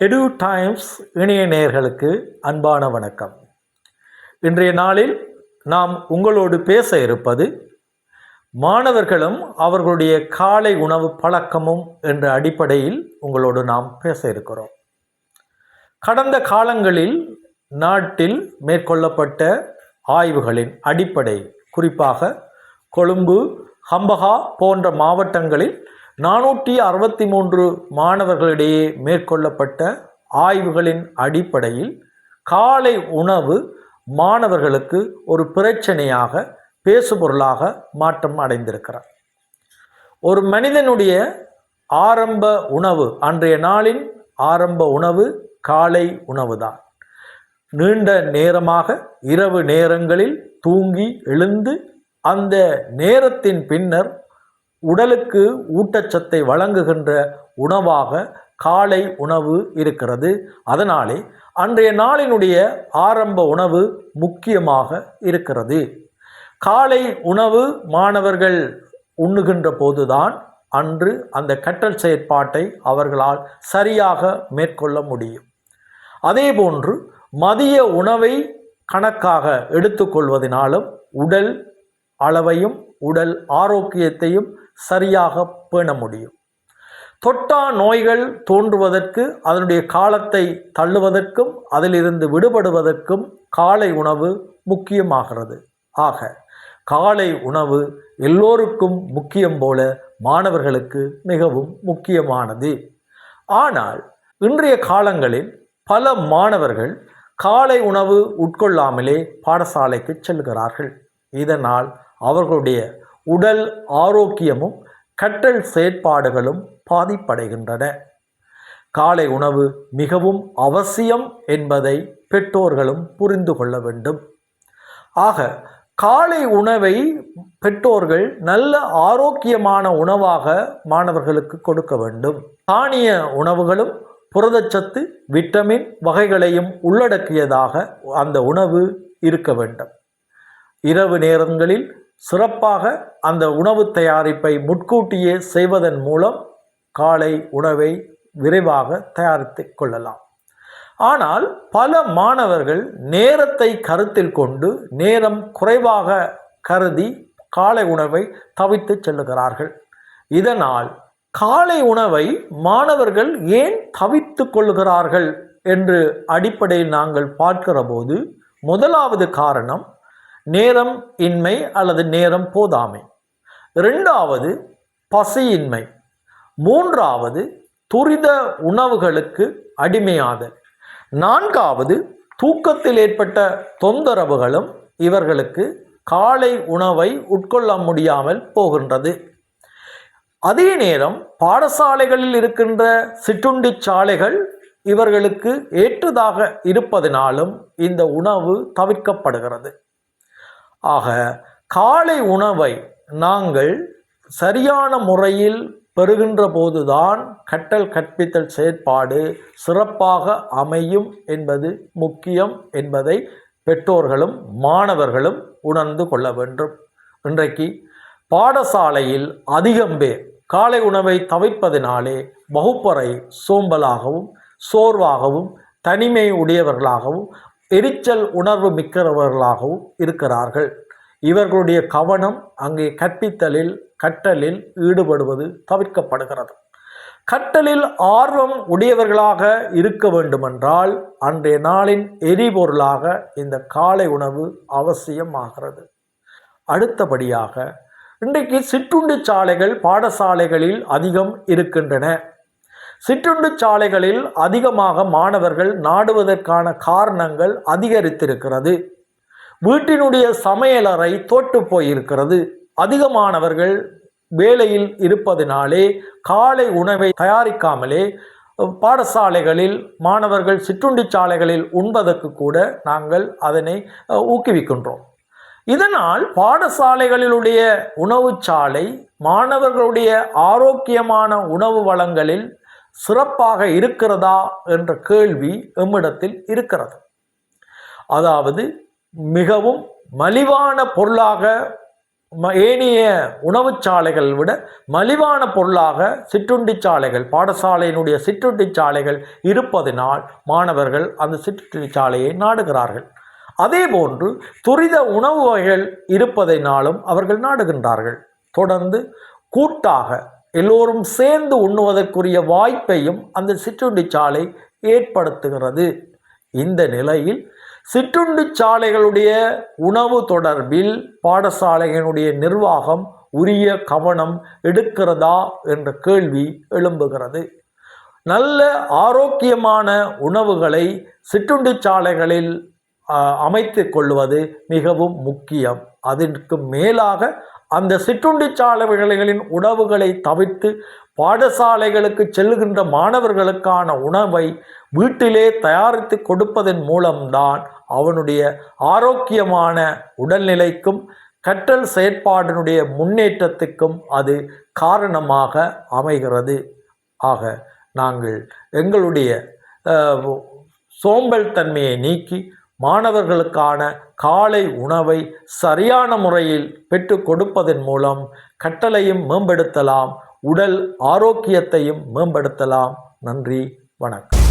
எடு டைம்ஸ் இணைய நேயர்களுக்கு அன்பான வணக்கம். இன்றைய நாளில் நாம் உங்களோடு பேச இருப்பது மாணவர்களும் அவர்களுடைய காலை உணவு பழக்கமும் என்ற அடிப்படையில் உங்களோடு நாம் பேச இருக்கிறோம். கடந்த காலங்களில் நாட்டில் மேற்கொள்ளப்பட்ட ஆய்வுகளின் அடிப்படை குறிப்பாக கொழும்பு ஹம்பகா போன்ற மாவட்டங்களில் நானூற்றி அறுபத்தி மூன்று மாணவர்களிடையே மேற்கொள்ளப்பட்ட ஆய்வுகளின் அடிப்படையில் காலை உணவு மாணவர்களுக்கு ஒரு பிரச்சனையாக பேசுபொருளாக மாற்றம் அடைந்திருக்கிறார். ஒரு மனிதனுடைய ஆரம்ப உணவு அன்றைய நாளின் ஆரம்ப உணவு காலை உணவுதான். நீண்ட நேரமாக இரவு நேரங்களில் தூங்கி எழுந்து அந்த நேரத்தின் பின்னர் உடலுக்கு ஊட்டச்சத்தை வழங்குகின்ற உணவாக காலை உணவு இருக்கிறது. அதனாலே அன்றைய நாளினுடைய ஆரம்ப உணவு முக்கியமாக இருக்கிறது. காலை உணவு மாணவர்கள் உண்ணுகின்ற போதுதான் அன்று அந்த கற்றல் செயற்பாட்டை அவர்களால் சரியாக மேற்கொள்ள முடியும். அதேபோன்று மதிய உணவை கணக்காக எடுத்துக்கொள்வதனாலும் உடல் அளவையும் உடல் ஆரோக்கியத்தையும் சரியாக பேண முடியும். தொட்டா நோய்கள் தோன்றுவதற்கு அதனுடைய காலத்தை தள்ளுவதற்கும் அதிலிருந்து விடுபடுவதற்கும் காலை உணவு முக்கியமாகிறது. ஆக காலை உணவு எல்லோருக்கும் முக்கியம் போல மாணவர்களுக்கு மிகவும் முக்கியமானது. ஆனால் இன்றைய காலங்களில் பல மாணவர்கள் காலை உணவு உட்கொள்ளாமலே பாடசாலைக்கு செல்கிறார்கள். இதனால் அவர்களுடைய உடல் ஆரோக்கியமும் கற்றல் செயற்பாடுகளும் பாதிப்படைகின்றன. காலை உணவு மிகவும் அவசியம் என்பதை பெற்றோர்களும் புரிந்து கொள்ள வேண்டும். ஆக காலை உணவை பெற்றோர்கள் நல்ல ஆரோக்கியமான உணவாக மாணவர்களுக்கு கொடுக்க வேண்டும். தானிய உணவுகளும் புரதச்சத்து விட்டமின் வகைகளையும் உள்ளடக்கியதாக அந்த உணவு இருக்க வேண்டும். இரவு நேரங்களில் சிறப்பாக அந்த உணவு தயாரிப்பை முட்கூட்டியே செய்வதன் மூலம் காலை உணவை விரைவாக தயாரித்து கொள்ளலாம். ஆனால் பல மாணவர்கள் நேரத்தை கருத்தில் கொண்டு நேரம் குறைவாக கருதி காலை உணவை தவித்து செல்லுகிறார்கள். இதனால் காலை உணவை மாணவர்கள் ஏன் தவித்து கொள்கிறார்கள் என்று அடிப்படையில் நாங்கள் பார்க்கிற போது முதலாவது காரணம் நேரம் இன்மை அல்லது நேரம் போதாமை. ரெண்டாவது பசியின்மை. மூன்றாவது துரித உணவுகளுக்கு அடிமையாதல். நான்காவது தூக்கத்தில் ஏற்பட்ட தொந்தரவுகளும் இவர்களுக்கு காலை உணவை உட்கொள்ள முடியாமல் போகின்றது. அதே நேரம் பாடசாலைகளில் இருக்கின்ற சிற்றுண்டி சாலைகள் இவர்களுக்கு ஏற்றதாக இருப்பதனாலும் இந்த உணவு தவிர்க்கப்படுகிறது. ஆக காலை உணவை நாங்கள் சரியான முறையில் பெறுகின்ற போதுதான் கட்டல் கற்பித்தல் செயற்பாடு சிறப்பாக அமையும் என்பது முக்கியம் என்பதை பெற்றோர்களும் மாணவர்களும் உணர்ந்து கொள்ள வேண்டும். இன்றைக்கு பாடசாலையில் அதிகம் பேர் காலை உணவை தவிர்ப்பதினாலே வகுப்பறை சோம்பலாகவும் சோர்வாகவும் தனிமை உடையவர்களாகவும் எரிச்சல் உணர்வு மிக்கிறவர்களாகவும் இருக்கிறார்கள். இவர்களுடைய கவனம் அங்கே கற்பித்தலில் கற்றலில் ஈடுபடுவது தவிர்க்கப்படுகிறது. கற்றலில் ஆர்வம் உடையவர்களாக இருக்க வேண்டுமென்றால் அன்றைய நாளின் எரிபொருளாக இந்த காலை உணவு அவசியமாகிறது. அடுத்தபடியாக இன்றைக்கு சிற்றுண்டி சாலைகள் பாடசாலைகளில் அதிகம் இருக்கின்றன. சிற்றுண்டு சாலைகளில் அதிகமாக மாணவர்கள் நாடுவதற்கான காரணங்கள் அதிகரித்திருக்கிறது. வீட்டினுடைய சமையலறை தோட்டு போயிருக்கிறது. அதிகமானவர்கள் வேலையில் இருப்பதினாலே காலை உணவை தயாரிக்காமலே பாடசாலைகளில் மாணவர்கள் சிற்றுண்டி சாலைகளில் உண்பதற்கு கூட நாங்கள் அதனை ஊக்குவிக்கின்றோம். இதனால் பாடசாலைகளிலுடைய உணவுச்சாலை மாணவர்களுடைய ஆரோக்கியமான உணவு வளங்களில் சிறப்பாக இருக்கிறதா என்ற கேள்வி எம்மிடத்தில் இருக்கிறது. அதாவது மிகவும் மலிவான பொருளாக ம- ஏனைய உணவுச் சாலைகள் விட மலிவான பொருளாக சிற்றுண்டி சாலைகள் பாடசாலையினுடைய சிற்றுண்டி சாலைகள் இருப்பதினால் மாணவர்கள் அந்த சிற்றுண்டி சாலையை நாடுகிறார்கள். அதே போன்று துரித உணவு வகைகள் இருப்பதினாலும் அவர்கள் நாடுகின்றார்கள். தொடர்ந்து கூட்டாக எல்லோரும் சேர்ந்து உண்ணுவதற்குரிய வாய்ப்பையும் அந்த சிற்றுண்டி சாலை ஏற்படுத்துகிறது. இந்த நிலையில் சிற்றுண்டி சாலைகளுடைய உணவு தொடர்பில் பாடசாலைகளுடைய நிர்வாகம் உரிய கவனம் எடுக்கிறதா என்ற கேள்வி எழும்புகிறது. நல்ல ஆரோக்கியமான உணவுகளை சிற்றுண்டி சாலைகளில் அமைத்து கொள்வது மிகவும் முக்கியம். அதற்கு மேலாக அந்த சிற்றுண்டி சாலைகளின் உணவுகளை தவிர்த்து பாடசாலைகளுக்கு செல்லுகின்ற மாணவர்களுக்கான உணவை வீட்டிலே தயாரித்து கொடுப்பதன் மூலம்தான் அவனுடைய ஆரோக்கியமான உடல்நிலைக்கும் கற்றல் செயற்பாடினுடைய முன்னேற்றத்துக்கும் அது காரணமாக அமைகிறது. ஆக நாங்கள் எங்களுடைய சோம்பல் தன்மையை நீக்கி மாணவர்களுக்கான காலை உணவை சரியான முறையில் பெற்று கொடுப்பதன் மூலம் கட்டளையும் மேம்படுத்தலாம் உடல் ஆரோக்கியத்தையும் மேம்படுத்தலாம். நன்றி வணக்கம்.